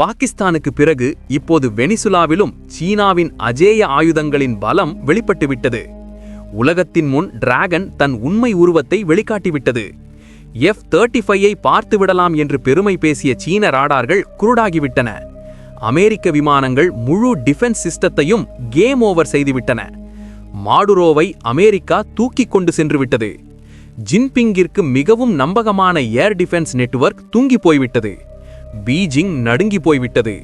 பாகிஸ்தானுக்கு பிறகு இப்போது வெனிசுலாவிலும் சீனாவின் அஜேய ஆயுதங்களின் பலம் வெளிப்பட்டுவிட்டது. உலகத்தின் முன் டிராகன் தன் உண்மை உருவத்தை வெளிக்காட்டிவிட்டது. எஃப் தேர்ட்டி ஃபைவை பார்த்து விடலாம் என்று பெருமை பேசிய சீன ராடார்கள் குருடாகிவிட்டன. அமெரிக்க விமானங்கள் முழு டிஃபென்ஸ் சிஸ்டத்தையும் கேம் ஓவர் செய்துவிட்டன. மாடுரோவை அமெரிக்கா தூக்கிக் கொண்டு சென்று விட்டது ஜின்பிங்கிற்கு மிகவும் நம்பகமான ஏர் டிஃபென்ஸ் நெட்வொர்க் தூங்கி போய்விட்டது. பீஜிங் நடுங்கி போய்விட்டது.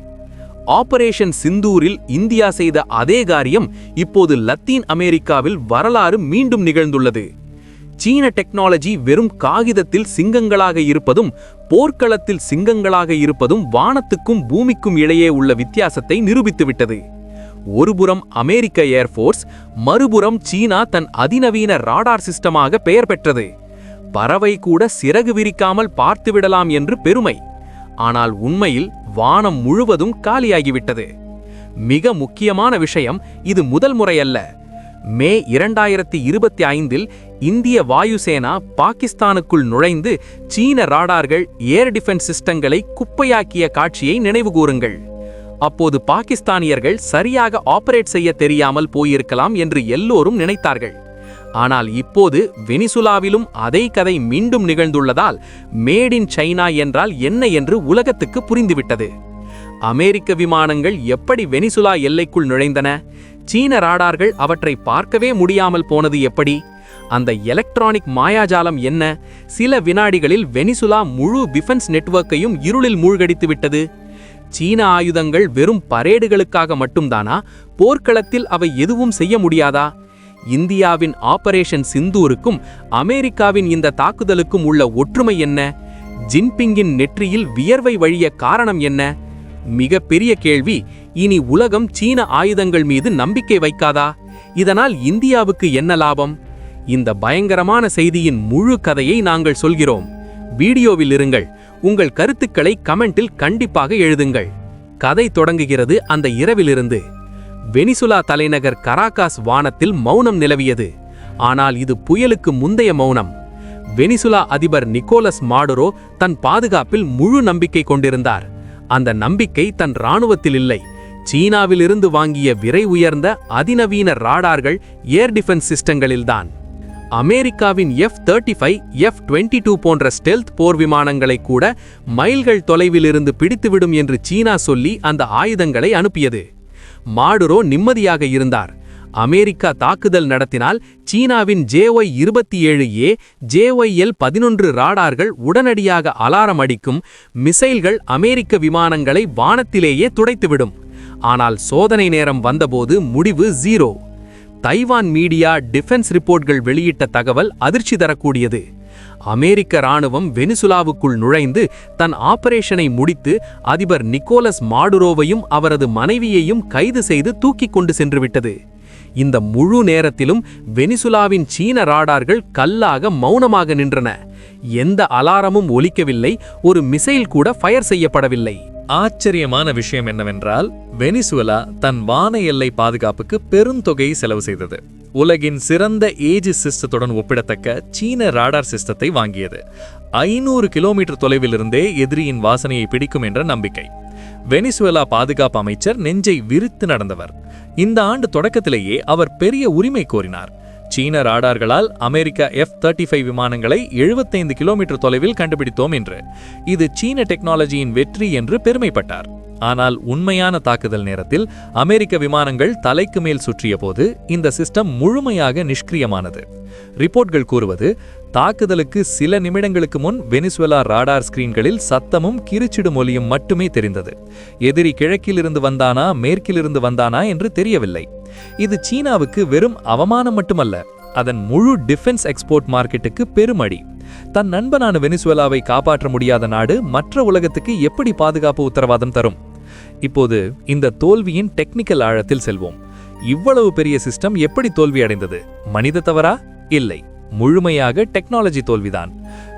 ஆபரேஷன் சிந்தூரில் இந்தியா செய்த அதே காரியம் இப்போது லத்தீன் அமெரிக்காவில் வரலாறு மீண்டும் நிகழ்ந்துள்ளது. சீன டெக்னாலஜி வெறும் காகிதத்தில் சிங்கங்களாக இருப்பதும் போர்க்களத்தில் சிங்கங்களாக இருப்பதும் வானத்துக்கும் பூமிக்கும் இடையே உள்ள வித்தியாசத்தை நிரூபித்துவிட்டது. ஒருபுறம் அமெரிக்க ஏர்ஃபோர்ஸ் மறுபுறம் சீனா தன் அதிநவீன ராடார் சிஸ்டமாக பெயர் பெற்றது. பறவை கூட சிறகு விரிக்காமல் பார்த்துவிடலாம் என்று பெருமை. ஆனால் உண்மையில் வானம் முழுவதும் காலியாகிவிட்டது. மிக முக்கியமான விஷயம் இது முதல் முறையல்ல. மே இரண்டாயிரத்தி இருபத்தி ஐந்தில் இந்திய வாயுசேனா பாகிஸ்தானுக்குள் நுழைந்து சீன ராடார்கள் ஏர் டிஃபென்ஸ் சிஸ்டங்களை குப்பையாக்கிய காட்சியை நினைவுகூருங்கள் அப்போது பாகிஸ்தானியர்கள் சரியாக ஆபரேட் செய்ய தெரியாமல் போயிருக்கலாம் என்று எல்லோரும் நினைத்தார்கள். ஆனால் இப்போது வெனிசுலாவிலும் அதே கதை மீண்டும் நிகழ்ந்துள்ளதால் மேட் இன் சைனா என்றால் என்ன என்று உலகத்துக்கு புரிந்துவிட்டது. அமெரிக்க விமானங்கள் எப்படி வெனிசுலா எல்லைக்குள் நுழைந்தன? சீன ராடார்கள் அவற்றை பார்க்கவே முடியாமல் போனது எப்படி? அந்த எலக்ட்ரானிக் மாயாஜாலம் என்ன? சில வினாடிகளில் வெனிசுலா முழு டிஃபென்ஸ் நெட்வொர்க்கையும் இருளில் மூழ்கடித்து விட்டது. சீன ஆயுதங்கள் வெறும் பரேடுகளுக்காக மட்டும்தானா? போர்க்களத்தில் அவை எதுவும் செய்ய முடியாதா? இந்தியாவின் ஆபரேஷன் சிந்தூருக்கும் அமெரிக்காவின் இந்த தாக்குதலுக்கும் உள்ள ஒற்றுமை என்ன? ஜின்பிங்கின் நெற்றியில் வியர்வை வழிய காரணம் என்ன? மிகப்பெரிய கேள்வி இனி உலகம் சீன ஆயுதங்கள் மீது நம்பிக்கை வைக்காதா? இதனால் இந்தியாவுக்கு என்ன லாபம்? இந்த பயங்கரமான செய்தியின் முழு கதையை நாங்கள் சொல்கிறோம். வீடியோவில் இருங்கள் உங்கள் கருத்துக்களை கமெண்டில் கண்டிப்பாக எழுதுங்கள். கதை தொடங்குகிறது அந்த இரவிலிருந்து. வெனிசுலா தலைநகர் கராகாஸ் வானத்தில் மௌனம் நிலவியது. ஆனால் இது புயலுக்கு முந்தைய மௌனம். வெனிசுலா அதிபர் நிக்கோலஸ் மாடுரோ தன் பாதுகாப்பில் முழு நம்பிக்கை கொண்டிருந்தார். அந்த நம்பிக்கை தன் இராணுவத்தில் இல்லை. சீனாவிலிருந்து வாங்கிய விரை உயர்ந்த அதிநவீன ராடார்கள் ஏர் டிஃபென்ஸ் சிஸ்டங்களில்தான். அமெரிக்காவின் F thirty five F twenty two போன்ற ஸ்டெல்த் போர் விமானங்களை கூட மைல்கள் தொலைவிலிருந்து பிடித்துவிடும் என்று சீனா சொல்லி அந்த ஆயுதங்களை அனுப்பியது. மாடுரோ நிம்மதியாக இருந்தார். அமெரிக்கா தாக்குதல் நடத்தினால் சீனாவின் ஜேஒய் இருபத்தி ஏழு ஏ ஜேஒய்எல் பதினொன்று ராடார்கள் உடனடியாக அலாரம் அடிக்கும். மிசைல்கள் அமெரிக்க விமானங்களை வானத்திலேயே துடைத்துவிடும். ஆனால் சோதனை நேரம் வந்தபோது முடிவு ஜீரோ தைவான் மீடியா டிஃபென்ஸ் ரிப்போர்ட்கள் வெளியிட்ட தகவல் அதிர்ச்சி தரக்கூடியது. அமெரிக்க ராணுவம் வெனிசுலாவுக்குள் நுழைந்து தன் ஆபரேஷனை முடித்து அதிபர் நிக்கோலஸ் மாடுரோவையும் அவரது மனைவியையும் கைது செய்து தூக்கிக் கொண்டு சென்றுவிட்டது. இந்த முழு நேரத்திலும் வெனிசுலாவின் சீன ராடார்கள் கல்லாக மௌனமாக நின்றன. எந்த அலாரமும் ஒலிக்கவில்லை ஒரு மிசைல் கூட ஃபயர் செய்யப்படவில்லை. ஆச்சரியமான விஷயம் என்னவென்றால் வெனிசுவலா தன் வான எல்லை பாதுகாப்புக்கு பெருந்தொகையை செலவு செய்தது. உலகின் சிறந்த ஏஜிஸ் சிஸ்டத்துடன் ஒப்பிடத்தக்க சீன ராடார் சிஸ்டத்தை வாங்கியது. ஐநூறு கிலோமீட்டர் தொலைவிலிருந்தே எதிரியின் வாசனையை பிடிக்கும் என்ற நம்பிக்கை. வெனிசுவேலா பாதுகாப்பு அமைச்சர் நெஞ்சை விரித்து நடந்தவர். இந்த ஆண்டு தொடக்கத்திலேயே அவர் பெரிய உரிமை கோரினார். சீன ராடார்களால் அமெரிக்கா எஃப் தேர்ட்டி ஃபைவ் விமானங்களை எழுபத்தைந்து கிலோமீட்டர் தொலைவில் கண்டுபிடித்தோம் என்று. இது சீன டெக்னாலஜியின் வெற்றி என்று பெருமைப்பட்டார். ஆனால் உண்மையான தாக்குதல் நேரத்தில் அமெரிக்க விமானங்கள் தலைக்கு மேல் சுற்றியபோது இந்த சிஸ்டம் முழுமையாக நிஷ்கிரியமானது. ரிப்போர்ட்கள் கூறுவது தாக்குதலுக்கு சில நிமிடங்களுக்கு முன் வெனிசுவலா ராடார் ஸ்கிரீன்களில் சத்தமும் கிரிச்சிடும் ஒலியும் மட்டுமே தெரிந்தது. எதிரி கிழக்கிலிருந்து வந்தானா மேற்கிலிருந்து வந்தானா என்று தெரியவில்லை. இது சீனாவுக்கு வெறும் அவமானம் மட்டுமல்ல அதன் முழு டிஃபென்ஸ் எக்ஸ்போர்ட் மார்க்கெட்டுக்கு பெருமடி. தன் நண்பனான வெனிசுவேலாவை காப்பாற்ற முடியாத நாடு மற்ற உலகத்துக்கு எப்படி பாதுகாப்பு உத்தரவாதம் தரும்? இப்போது இந்த தோல்வியின் டெக்னிக்கல் ஆழத்தில் செல்வோம். இவ்வளவு பெரிய சிஸ்டம் எப்படி தோல்வி அடைந்தது மனித தவறா? இல்லை. முழுமையாக டெக்னாலஜி தோல்விதான்.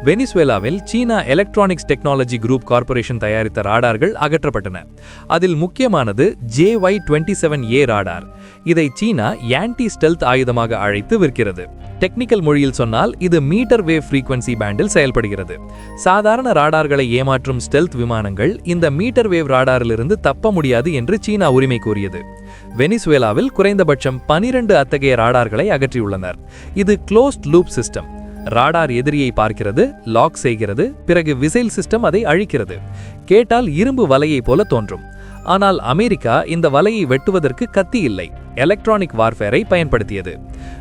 வெனிசுவேலாவில் China electronics technology group corporation தயாரித்த ராடார்கள் அகற்றப்பட்டன. அதில் முக்கியமானது J Y twenty seven A radar. இதை சீனா ஆன்டி ஸ்டெல்த் ஆயுதமாக அழைத்து விற்கிறது. டெக்னிக்கல் மொழியில் சொன்னால் இது மீட்டர் வேவ் ஃப்ரீக்வன்சி பேண்டில் செயல்படுகிறது. சாதாரண ராடார்களை ஏமாற்றும் ஸ்டெல்த் விமானங்கள் இந்த மீட்டர் வேவ் ராடாரிலிருந்து தப்ப முடியாது என்று சீனா உரிமை கூறியது. வெனிசுவேலாவில் குறைந்தபட்சம் பனிரெண்டு அத்தகைய ராடார்களை அகற்றியுள்ளனர். இது க்ளோஸ்ட் லூப் சிஸ்டம் ராடார் எதிரியை பார்க்கிறது லாக் செய்கிறது பிறகு விசைல் சிஸ்டம் அதை அழிக்கிறது. கேட்டால் இரும்பு வலையைப் போல தோன்றும். ஆனால் அமெரிக்கா இந்த வலையை வெட்டுவதற்கு கத்தி இல்லை. எலக்ட்ரானிக் வார்ஃபேரை பயன்படுத்தியது.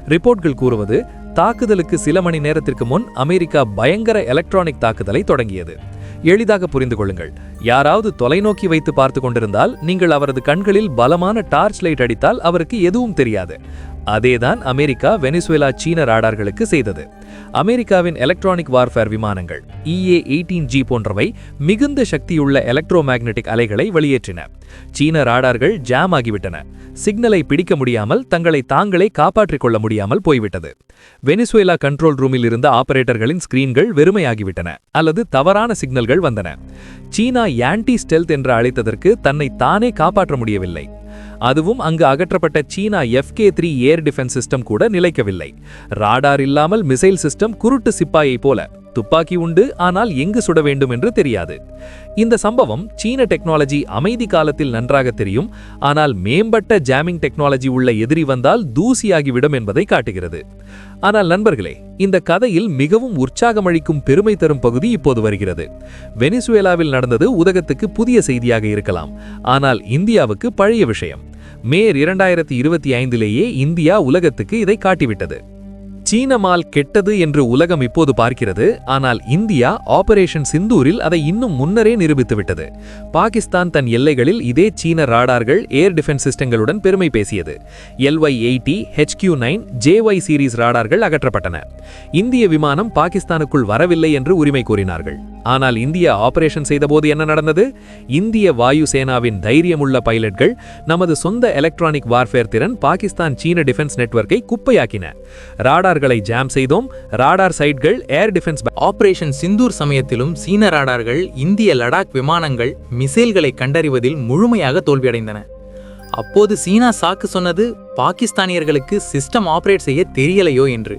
ரிப்போர்ட்கள் கூறுவது தாக்குதலுக்கு சில மணி நேரத்திற்கு முன் அமெரிக்கா பயங்கர எலக்ட்ரானிக் தாக்குதலை தொடங்கியது. எளிதாக புரிந்து கொள்ளுங்கள். யாராவது தொலைநோக்கி வைத்து பார்த்து கொண்டிருந்தால் நீங்கள் அவரது கண்களில் பலமான டார்ச் லைட் அடித்தால் அவருக்கு எதுவும் தெரியாது. அதேதான் அமெரிக்கா வெனிசுவேலா சீன ராடார்களுக்கு செய்தது. அமெரிக்காவின் எலக்ட்ரானிக் வார்ஃபேர் விமானங்கள் இஏ எயிட்டீன் ஜி போன்றவை மிகுந்த சக்தியுள்ள எலக்ட்ரோ மேக்னெட்டிக் அலைகளை வெளியேற்றின. சீன ராடார்கள் ஜாம் ஆகிவிட்டன. சிக்னலை பிடிக்க முடியாமல் தங்களை தாங்களே காப்பாற்றிக் கொள்ள முடியாமல் போய்விட்டது. வெனிசுவேலா கண்ட்ரோல் ரூமில் இருந்த ஆபரேட்டர்களின் ஸ்கிரீன்கள் வெறுமையாகிவிட்டன அல்லது தவறான சிக்னல்கள் வந்தன. சீனா ஆன்டி ஸ்டெல்த் என்று அழைத்ததற்கு தன்னை தானே காப்பாற்ற முடியவில்லை. அதுவும் அங்கு அகற்றப்பட்ட China FK three air defence system கூட நிலைக்கவில்லை. ராடார் இல்லாமல் மிசைல் சிஸ்டம் குருட்டு சிப்பாயைப் போல துப்பாக்கி உண்டு ஆனால் எங்கு சுட வேண்டும் என்று தெரியாது. இந்த சம்பவம் சீன டெக்னாலஜி அமைதி காலத்தில் நன்றாக தெரியும் ஆனால் மேம்பட்ட ஜாமிங் டெக்னாலஜி உள்ள எதிரி வந்தால் தூசியாகிவிடும் என்பதை காட்டுகிறது. ஆனால் நண்பர்களே இந்த கதையில் மிகவும் உற்சாகமளிக்கும் பெருமை தரும் பகுதி இப்போது வருகிறது. வெனிசுவேலாவில் நடந்தது உதகத்துக்கு புதிய செய்தியாக இருக்கலாம் ஆனால் இந்தியாவுக்கு பழைய விஷயம். மேர் இரண்டாயிரத்தி இருபத்தி ஐந்திலேயே இந்தியா உலகத்துக்கு இதை காட்டிவிட்டது. சீன மால் கெட்டது என்று உலகம் இப்போது பார்க்கிறது ஆனால் இந்தியா ஆபரேஷன் சிந்தூரில் அதை இன்னும் முன்னரே நிரூபித்துவிட்டது. பாகிஸ்தான் தன் எல்லைகளில் இதே சீன ராடார்கள் ஏர் டிஃபென்ஸ் சிஸ்டங்களுடன் பெருமை பேசியது. LY eighty HQ nine JY series ராடார்கள் அகற்றப்பட்டன. இந்திய விமானம் பாகிஸ்தானுக்குள் வரவில்லை என்று உரிமை கூறினார்கள் ஆனால் இந்தியா ஆபரேஷன் செய்தபோது என்ன நடந்தது? இந்திய வாயு சேனாவின் தைரியமுள்ள பைலட்கள் நமது சொந்த எலக்ட்ரானிக் வார்ஃபேர் திறன் பாகிஸ்தான் சீன டிஃபென்ஸ் நெட்வொர்க்கை குப்பையாக்கின. ராடார்களை ஜாம் செய்தோம். Radar சைட்கள் air defence operation Sindoor சமயத்திலும் சீன ராடார்கள் இந்திய லடாக் விமானங்கள் மிசைல்களை கண்டறிவதில் முழுமையாக தோல்வியடைந்தன. அப்போது சீனா சாக்கு சொன்னது பாகிஸ்தானியர்களுக்கு சிஸ்டம் ஆபரேட் செய்ய தெரியலையோ என்று.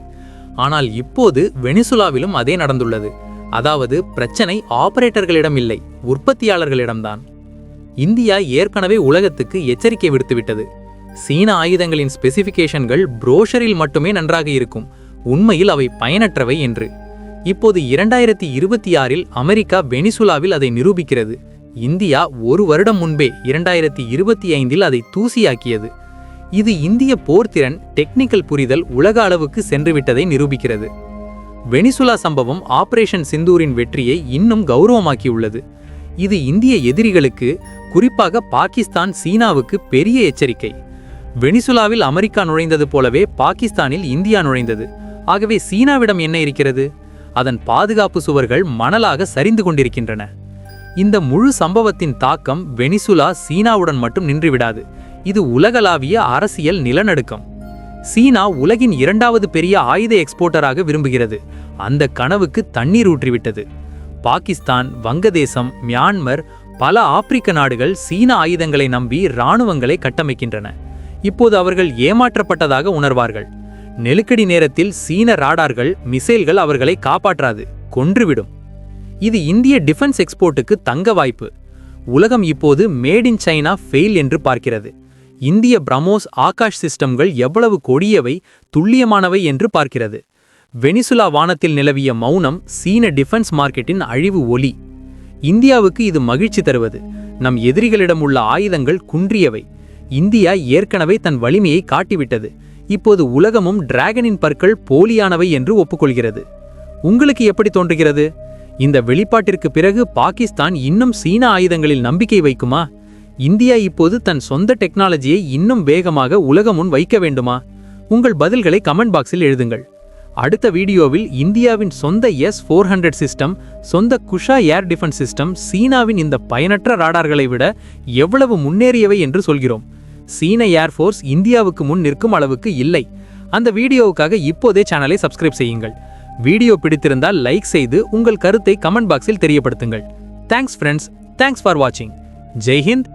ஆனால் இப்போது வெனிசுலாவிலும் அதே நடந்துள்ளது. அதாவது பிரச்சனை ஆபரேட்டர்களிடம் இல்லை உற்பத்தியாளர்களிடம்தான். இந்தியா ஏற்கனவே உலகத்துக்கு எச்சரிக்கை விடுத்துவிட்டது. சீன ஆயுதங்களின் ஸ்பெசிஃபிகேஷன்கள் புரோஷரில் மட்டுமே நன்றாக இருக்கும் உண்மையில் அவை பயனற்றவை என்று. இப்போது இரண்டாயிரத்தி இருபத்தி ஆறில் அமெரிக்கா வெனிசுலாவில் அதை நிரூபிக்கிறது. இந்தியா ஒரு வருடம் முன்பே இரண்டாயிரத்தி இருபத்தி ஐந்தில் அதை தூசியாக்கியது. இது இந்திய போர்த்திறன் டெக்னிக்கல் புரிதல் உலக அளவுக்கு சென்றுவிட்டதை நிரூபிக்கிறது. வெனிசுலா சம்பவம் ஆபரேஷன் சிந்தூரின் வெற்றியை இன்னும் கௌரவமாக்கியுள்ளது. இது இந்திய எதிரிகளுக்கு குறிப்பாக பாகிஸ்தான் சீனாவுக்கு பெரிய எச்சரிக்கை. வெனிசுலாவில் அமெரிக்கா நுழைந்தது போலவே பாகிஸ்தானில் இந்தியா நுழைந்தது. ஆகவே சீனாவிடம் என்ன இருக்கிறது? அதன் பாதுகாப்பு சுவர்கள் மணலாக சரிந்து கொண்டிருக்கின்றன. இந்த முழு சம்பவத்தின் தாக்கம் வெனிசுலா சீனாவுடன் மட்டும் நின்றுவிடாது. இது உலகளாவிய அரசியல் நிலநடுக்கம். சீனா உலகின் இரண்டாவது பெரிய ஆயுத எக்ஸ்போர்ட்டராக விரும்புகிறது. அந்த கனவுக்கு தண்ணீர் ஊற்றிவிட்டது. பாகிஸ்தான் வங்கதேசம் மியான்மர் பல ஆப்பிரிக்க நாடுகள் சீன ஆயுதங்களை நம்பி இராணுவங்களை கட்டமைக்கின்றன. இப்போது அவர்கள் ஏமாற்றப்பட்டதாக உணர்வார்கள். நெருக்கடி நேரத்தில் சீன ராடார்கள் மிசைல்கள் அவர்களை காப்பாற்றாது கொன்றுவிடும். இது இந்திய டிஃபென்ஸ் எக்ஸ்போர்ட்டுக்கு தங்க வாய்ப்பு. உலகம் இப்போது மேட் இன் சைனா ஃபெயில் என்று பார்க்கிறது. இந்திய பிரமோஸ் ஆகாஷ் சிஸ்டம்கள் எவ்வளவு கொடியவை துல்லியமானவை என்று பார்க்கிறது. வெனிசுலா வானத்தில் நிலவிய மௌனம் சீன டிஃபென்ஸ் மார்க்கெட்டின் அழிவு ஒலி. இந்தியாவுக்கு இது மகிழ்ச்சி தருவது. நம் எதிரிகளிடம் உள்ள ஆயுதங்கள் குன்றியவை. இந்தியா ஏற்கனவே தன் வலிமையை காட்டிவிட்டது. இப்போது உலகமும் டிராகனின் பற்கள் போலியானவை என்று ஒப்புக்கொள்கிறது. உங்களுக்கு எப்படி தோன்றுகிறது? இந்த வெளிப்பாட்டிற்கு பிறகு பாகிஸ்தான் இன்னும் சீன ஆயுதங்களில் நம்பிக்கை வைக்குமா? இந்தியா இப்போது தன் சொந்த டெக்னாலஜியை இன்னும் வேகமாக உலகம் முன் வைக்க வேண்டுமா? உங்கள் பதில்களை கமெண்ட் பாக்ஸில் எழுதுங்கள். அடுத்த வீடியோவில் இந்தியாவின் சொந்த எஸ் ஃபோர் ஹண்ட்ரட் சிஸ்டம் சொந்த குஷா ஏர் டிஃபென்ஸ் சிஸ்டம் சீனாவின் இந்த பயனற்ற ராடார்களை விட எவ்வளவு முன்னேறியவை என்று சொல்கிறோம். சீன ஏர்ஃபோர்ஸ் இந்தியாவுக்கு முன் நிற்கும் அளவுக்கு இல்லை. அந்த வீடியோவுக்காக இப்போதே சேனலை சப்ஸ்கிரைப் செய்யுங்கள். வீடியோ பிடித்திருந்தால் லைக் செய்து உங்கள் கருத்தை கமெண்ட் பாக்ஸில் தெரியப்படுத்துங்கள். தேங்க்ஸ் ஃப்ரெண்ட்ஸ் தேங்க்ஸ் ஃபார் வாட்சிங் ஜெய்ஹிந்த்